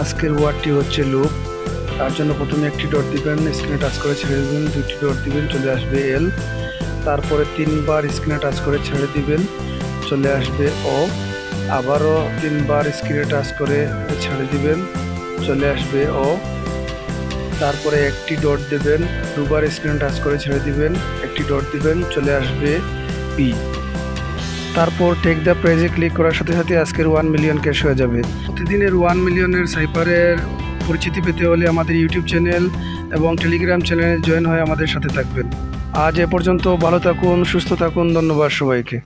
আজকের ওয়ার্ডটি হচ্ছে লুপ। তার জন্য প্রথমে একটি ডট দিবেন স্ক্রিনে টাচ করে ছেড়ে দিবেন দুটি ডট দিবেন, চলে আসবে এল তারপরে তিনবার স্ক্রিনে টাচ করে ছেড়ে দিবেন, চলে আসবে ও আবারও তিনবার স্ক্রিনে টাচ করে ছেড়ে দিবেন, চলে আসবে ও তারপরে একটি ডট দেবেন, দুবার স্ক্রিনে টাচ করে ছেড়ে দিবেন, একটি ডট দিবেন, চলে আসবে পি তারপর টেক দ্য প্রাইজে ক্লিক করার সাথে সাথে আজকের ওয়ান মিলিয়ন ক্যাশ হয়ে যাবে। প্রতিদিনের ওয়ান মিলিয়নের সাইপারের পরিচিতি পেতে হলে আমাদের ইউটিউব চ্যানেল এবং টেলিগ্রাম চ্যানেলে জয়েন হয়ে আমাদের সাথে থাকবেন। আজ এ পর্যন্ত ভালো থাকুন, সুস্থ থাকুন, ধন্যবাদ সবাইকে।